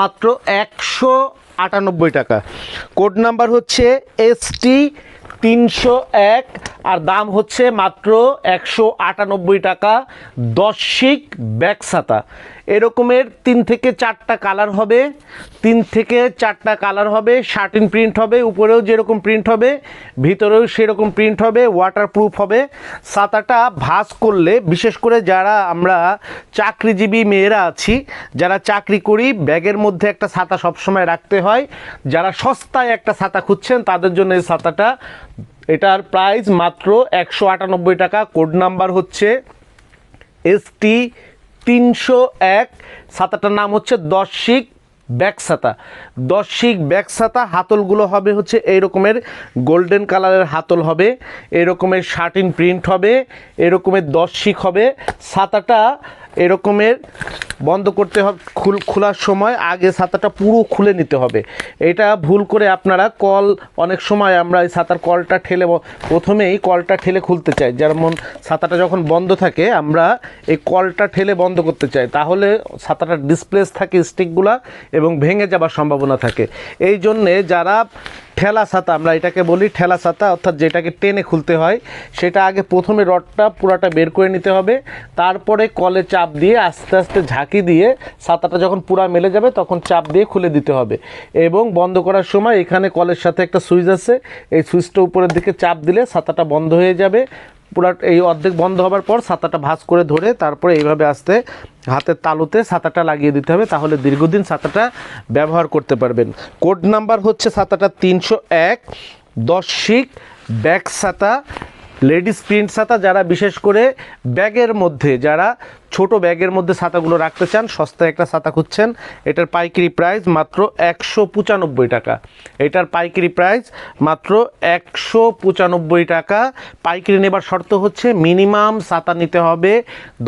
মাত্র একশো আটানব্বই টাকা। কোড নাম্বার হচ্ছে এস টি তিনশো এক আর দাম হচ্ছে মাত্র একশো আটানব্বই টাকা দশ শিক ব্যাগ ছাতা। এরকমের তিন থেকে চারটা কালার হবে, তিন থেকে চারটা কালার হবে, শার্টিন প্রিন্ট হবে, উপরেও যেরকম প্রিন্ট হবে, ভিতরেও সেরকম প্রিন্ট হবে ওয়াটারপ্রুফ হবে। ছাতাটা ভাঁজ করলে, বিশেষ করে যারা আমরা চাকরিজীবী মেয়েরা আছি, যারা চাকরি করি, ব্যাগের মধ্যে একটা ছাতা সবসময় রাখতে হয়। যারা সস্তায় একটা ছাতা খুঁজছেন, তাদের জন্য এই ছাতাটা এটার প্রাইস মাত্র একশো আটানব্বই টাকা কোড নাম্বার হচ্ছে এসটি তিনশো এক, ছাতাটার নাম হচ্ছে ব্যাকসাতা ব্যাক ছাতা দশ ব্যাক ছাতা হাতলগুলো হবে হচ্ছে এই রকমের গোল্ডেন কালারের হাতল হবে এরকমের শার্টিন প্রিন্ট হবে এরকমের দশিক হবে। ছাতাটা এরকমের বন্ধ করতে হবে। খুল খোলার সময় আগে ছাতাটা পুরো খুলে নিতে হবে। এটা ভুল করে আপনারা কল, অনেক সময় আমরা এই ছাতার কলটা ঠেলে প্রথমেই কলটা ঠেলে খুলতে চাই। যেমন ছাতাটা যখন বন্ধ থাকে, আমরা এই কলটা ঠেলে বন্ধ করতে চাই। তাহলে ছাতাটার ডিসপ্লেস থাকে স্টিকগুলা এবং ভেঙে যাবার সম্ভাবনা থাকে। এই জন্যে যারা ঠেলা ছাতা, আমরা এটাকে বলি ঠেলা ছাতা, অর্থাৎ যেটাকে টেনে খুলতে হয়, সেটা আগে প্রথমে রডটা পুরাটা বের করে নিতে হবে। তারপরে কলে চাপ দিয়ে আস্তে আস্তে ঝাঁকি দিয়ে ছাতাটা যখন পুরা মেলে যাবে, তখন চাপ দিয়ে খুলে দিতে হবে। এবং বন্ধ করার সময় এখানে কলের সাথে একটা সুইচ আছে। এই সুইচটা উপরের দিকে চাপ দিলে ছাতাটা বন্ধ হয়ে যাবে। পুরা এই অর্ধেক বন্ধ হবার পর ছাতাটা ভাঁজ করে ধরে তারপরে এইভাবে আস্তে হাতের তালুতে ছাতাটা লাগিয়ে দিতে হবে, তাহলে দীর্ঘদিন ছাতাটা ব্যবহার করতে পারবেন। কোড নাম্বার হচ্ছে ছাতাটা তিনশো এক, দশ ব্যাক ছাতা, লেডিস প্রিন্ট ছাতা, যারা বিশেষ করে ব্যাগের মধ্যে, যারা ছোট ব্যাগের মধ্যে ছাতাগুলো রাখতে চান, সস্তায় একটা ছাতা খুঁজছেন, এটার পাইকারি প্রাইস মাত্র একশো পঁচানব্বই টাকা। এটার পাইকারি প্রাইস মাত্র একশো পঁচানব্বই টাকা। পাইকারি নেবার শর্ত হচ্ছে মিনিমাম ছাতা নিতে হবে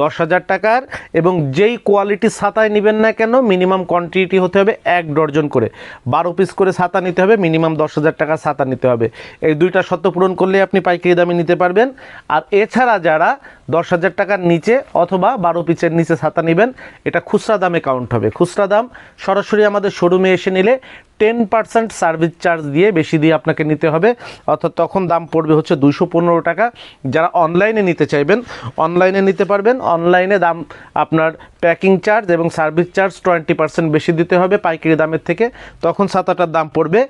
দশ হাজার টাকার এবং যেই কোয়ালিটির ছাতায় নেবেন না কেন মিনিমাম কোয়ান্টিটি হতে হবে এক ডর্জন করে। বারো পিস করে ছাতা নিতে হবে, মিনিমাম দশ হাজার টাকার ছাতা নিতে হবে। এই দুইটা শর্ত পূরণ করলে আপনি পাইকারি দামে নিতে পারবেন। আর এছাড়া যারা দশ হাজার টাকার নিচে অথবা বারো পিচের নিচে ছাতা নেবেন। এটা খুচরা দামে কাউন্ট হবে। খুচরা দাম সরাসরি আমাদের শোরুমে এসে নিলে টেন পার্সেন্ট সার্ভিস চার্জ দিয়ে বেশি দিয়ে আপনাকে নিতে হবে। অর্থাৎ তখন দাম পড়বে হচ্ছে দুশো পনেরো টাকা। যারা অনলাইনে নিতে চাইবেন অনলাইনে নিতে পারবেন। অনলাইনে দাম আপনার প্যাকিং চার্জ এবং সার্ভিস চার্জ টোয়েন্টি পার্সেন্ট বেশি দিতে হবে পাইকারি দামের থেকে। তখন ছাতাটার দাম পড়বে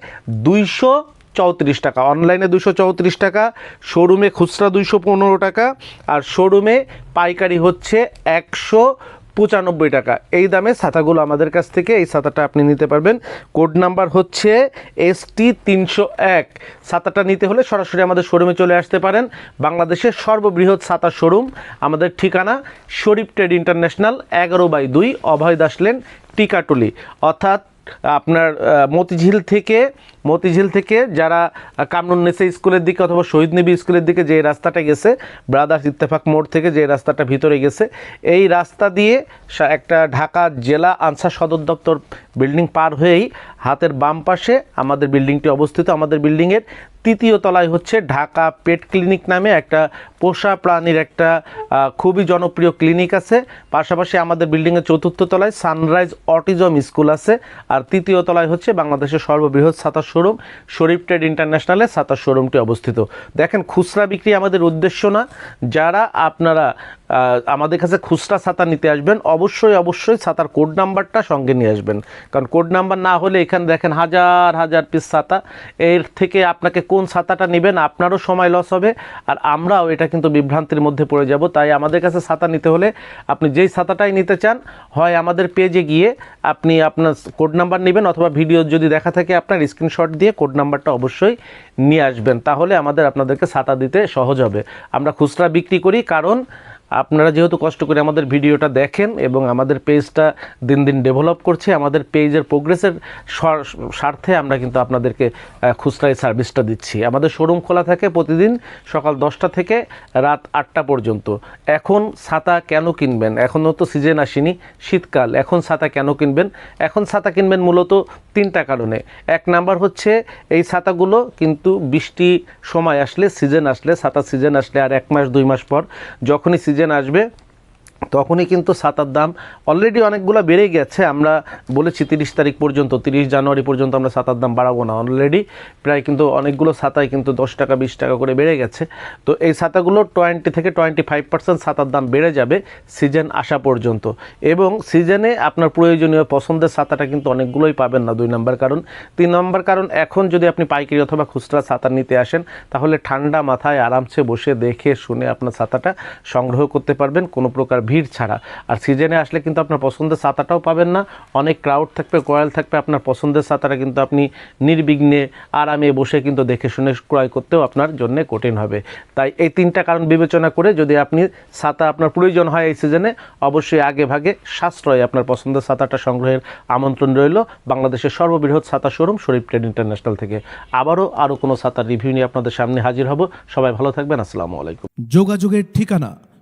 দুইশো চৌত্রিশ টাকা। অনলাইনে দুশো চৌত্রিশ টাকা শোরুমে খুচরা দুইশো পনেরো টাকা, আর শোরুমে পাইকারি হচ্ছে একশো পঁচানব্বই টাকা। এই দামে ছাতাগুলো আমাদের কাছ থেকে, এই ছাতাটা আপনি নিতে পারবেন। কোড নাম্বার হচ্ছে এসটি তিনশো এক। ছাতাটা নিতে হলে সরাসরি আমাদের শোরুমে চলে আসতে পারেন। বাংলাদেশের সর্ববৃহৎ ছাতা শোরুম আমাদের ঠিকানা শরীফ ট্রেড ইন্টারন্যাশনাল, এগারো বাই দুই, অভয় দাস লেন, টিকাটুলি। অর্থাৎ আপনার মতিঝিল থেকে মতিঝিল থেকে যারা কামরুন্নেসা স্কুলের দিকে অথবা শহীদ নেবী স্কুলের দিকে যে রাস্তাটা গেছে, ব্রাদার্স ইত্তেফাক মোড় থেকে যে রাস্তাটা ভিতরে গেছে, এই রাস্তা দিয়ে একটা ঢাকা জেলা আনসার সদর দপ্তর বিল্ডিং পার হয়েই হাতের বাম পাশে আমাদের বিল্ডিংটি অবস্থিত। আমাদের বিল্ডিংয়ের তৃতীয় তলায় হচ্ছে ঢাকা পেট ক্লিনিক নামে একটা পোষা প্রাণীর একটা খুবই জনপ্রিয় ক্লিনিক আছে। পাশাপাশি আমাদের বিল্ডিংয়ের চতুর্থ তলায় সানরাইজ অটিজম স্কুল আছে। আর তৃতীয় তলায় হচ্ছে বাংলাদেশের সর্ববৃহৎ ছাতার শোরুম, শরীফ ট্রেড ইন্টারন্যাশনালে ছাতার শোরুমটি অবস্থিত। দেখেন, খুচরা বিক্রি আমাদের উদ্দেশ্য না। যারা আপনারা আমাদের কাছে খুচরা ছাতা নিতে আসবেন, অবশ্যই অবশ্যই ছাতার কোড নাম্বারটা সঙ্গে নিয়ে আসবেন। কারণ কোড নাম্বার না হলে এখানে দেখেন হাজার হাজার পিস ছাতা। এর থেকে আপনাকে কোন ছাতাটা নেবেন আপনারও সময় লস হবে। আর আমরাও এটা কিন্তু বিভ্রান্তির মধ্যে পড়ে যাব। তাই আমাদের কাছে ছাতা নিতে হলে আপনি যেই ছাতাটাই নিতে চান, হয় আমাদের পেজে গিয়ে আপনি আপনার কোড নাম্বার নেবেন অথবা ভিডিও যদি দেখা থাকে আপনার স্ক্রিনশট দিয়ে কোড নাম্বারটা অবশ্যই নিয়ে আসবেন। তাহলে আমাদের আপনাদেরকে ছাতা দিতে সহজ হবে। আমরা খুচরা বিক্রি করি কারণ আপনারা যেহেতু কষ্ট করে আমাদের ভিডিওটা দেখেন এবং আমাদের পেজটা দিন দিন ডেভেলপ করছে, আমাদের পেজের প্রোগ্রেসের স্বার্থে আমরা কিন্তু আপনাদেরকে খুচরা এই সার্ভিসটা দিচ্ছি। আমাদের শোরুম খোলা থাকে প্রতিদিন সকাল দশটা থেকে রাত আটটা পর্যন্ত। এখন ছাতা কেন কিনবেন? এখনও তো সিজন আসেনি, শীতকাল। এখন ছাতা কেন কিনবেন? এখন ছাতা কিনবেন মূলত তিনটা কারণে। এক নাম্বার হচ্ছে এই ছাতাগুলো কিন্তু বৃষ্টি সময় আসলে সিজন আসলে ছাতা সিজন আসলে আর এক মাস, দুই মাস পর যখনই সিজন আসবে তখনই কিন্তু ছাতার দাম অলরেডি অনেকগুলো বেড়ে গেছে। আমরা বলেছি তিরিশ তারিখ পর্যন্ত, তিরিশ জানুয়ারি পর্যন্ত আমরা ছাতার দাম বাড়াবো না অলরেডি প্রায় কিন্তু অনেকগুলো ছাতায় কিন্তু দশ টাকা, বিশ টাকা করে বেড়ে গেছে। তো এই ছাতাগুলো টোয়েন্টি থেকে টোয়েন্টি ফাইভ পার্সেন্ট ছাতার দাম বেড়ে যাবে সিজন আসা পর্যন্ত। এবং সিজনে আপনার প্রয়োজনীয় পছন্দের ছাতাটা কিন্তু অনেকগুলোই পাবেন না, দুই নম্বর কারণ। তিন নম্বর কারণ, এখন যদি আপনি পাইকারি অথবা খুচরা ছাতা নিতে আসেন, তাহলে ঠান্ডা মাথায় আরামসে বসে দেখে শুনে আপনার ছাতাটা সংগ্রহ করতে পারবেন। কোনো প্রকার ভিড় ছাড়া। আর সিজনে আসলে কিন্তু আপনার পছন্দের ছাতাটাও পাবেন না। অনেক ক্রাউড থাকবে কয়েল থাকবে, আপনার পছন্দের ছাতাটা কিন্তু আপনি নির্বিঘ্নে আরামে বসে কিন্তু দেখে শুনে ক্রয় করতেও আপনার জন্য কঠিন হবে। তাই এই তিনটা কারণ বিবেচনা করে যদি আপনি ছাতা আপনার প্রয়োজন হয় এই সিজনে অবশ্যই আগে ভাগে সাশ্রয়ে আপনার পছন্দের ছাতাটা সংগ্রহের আমন্ত্রণ রইল বাংলাদেশের সর্ববৃহৎ ছাতা শোরুম শরীফ ট্রেড ইন্টারন্যাশনাল থেকে। আবারও আরও কোনো ছাতার রিভিউ নিয়ে আপনাদের সামনে হাজির হব। সবাই ভালো থাকবেন, আসসালামু আলাইকুম। যোগাযোগের ঠিকানা